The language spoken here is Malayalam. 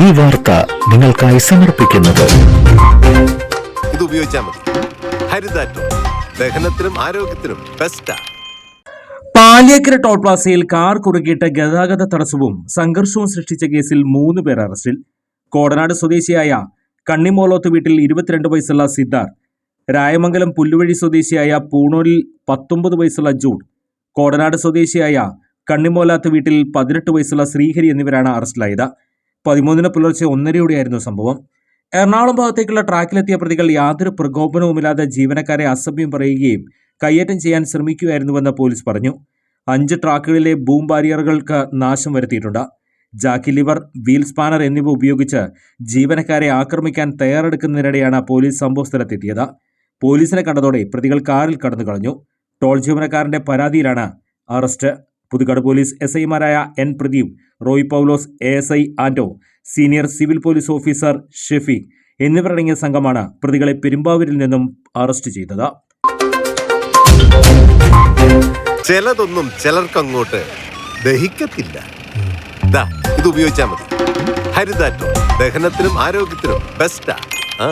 ഈ വാർത്ത നിങ്ങൾക്കായി സമർപ്പിക്കുന്നത്. ഇത് ഉപയോഗിച്ചാൽ മതി. ഹരിതാറ്റോ. ദഹനത്തിനും ആരോഗ്യത്തിനും ബെസ്റ്റാ പാലിയക്കര ടോൾ പ്ലാസയിൽ കാർ കുറുക്കിയിട്ട് ഗതാഗത തടസ്സവും സംഘർഷവും സൃഷ്ടിച്ച കേസിൽ മൂന്ന് പേർ അറസ്റ്റിൽ. കോടനാട് സ്വദേശിയായ കണ്ണിമോലോത്ത് വീട്ടിൽ ഇരുപത്തിരണ്ട് വയസ്സുള്ള സിദ്ധാർ രായമംഗലം പുല്ലുവഴി സ്വദേശിയായ പൂണൂരിൽ പത്തൊമ്പത് വയസ്സുള്ള ജൂഡ് കോടനാട് സ്വദേശിയായ കണ്ണിമോലാത്ത് വീട്ടിൽ പതിനെട്ട് വയസ്സുള്ള ശ്രീഹരി എന്നിവരാണ് അറസ്റ്റിലായത്. പതിമൂന്നിന് പുലർച്ചെ ഒന്നരയോടെയായിരുന്നു സംഭവം. എറണാകുളം ഭാഗത്തേക്കുള്ള ട്രാക്കിലെത്തിയ പ്രതികൾ യാതൊരു പ്രകോപനവുമില്ലാതെ ജീവനക്കാരെ അസഭ്യം പറയുകയും കയ്യേറ്റം ചെയ്യാൻ ശ്രമിക്കുകയായിരുന്നുവെന്ന് പോലീസ് പറഞ്ഞു. അഞ്ച് ട്രാക്കുകളിലെ ബൂം ബാരിയറുകൾക്ക് നാശം വരുത്തിയിട്ടുണ്ട്. ജാക്കി ലിവർ വീൽ സ്പാനർ എന്നിവ ഉപയോഗിച്ച് ജീവനക്കാരെ ആക്രമിക്കാൻ തയ്യാറെടുക്കുന്നതിനിടെയാണ് പോലീസ് സംഭവസ്ഥലത്തെത്തിയത് പോലീസിനെ കണ്ടതോടെ പ്രതികൾ കാറിൽ കടന്നു കളഞ്ഞു ടോൾ ജീവനക്കാരന്റെ പരാതിയിലാണ് അറസ്റ്റ്. പുതുക്കാട് പോലീസ് എസ് ഐമാരായ N Pradeep Roy Paulose A S I Anto senior civil police officer Shefeeq എന്നിവരടങ്ങിയ സംഘമാണ് പ്രതികളെ പെരുമ്പാവൂരിൽ നിന്നും അറസ്റ്റ് ചെയ്തത്. ചിലതൊന്നും ചിലർക്കങ്ങോട്ട് ദഹിക്കത്തില്ല. ഇത് ഉപയോഗിച്ചാൽ മതി. ഹരിതാറ്റോ ദഹനത്തിനും ആരോഗ്യത്തിനും ബെസ്റ്റാ ആ.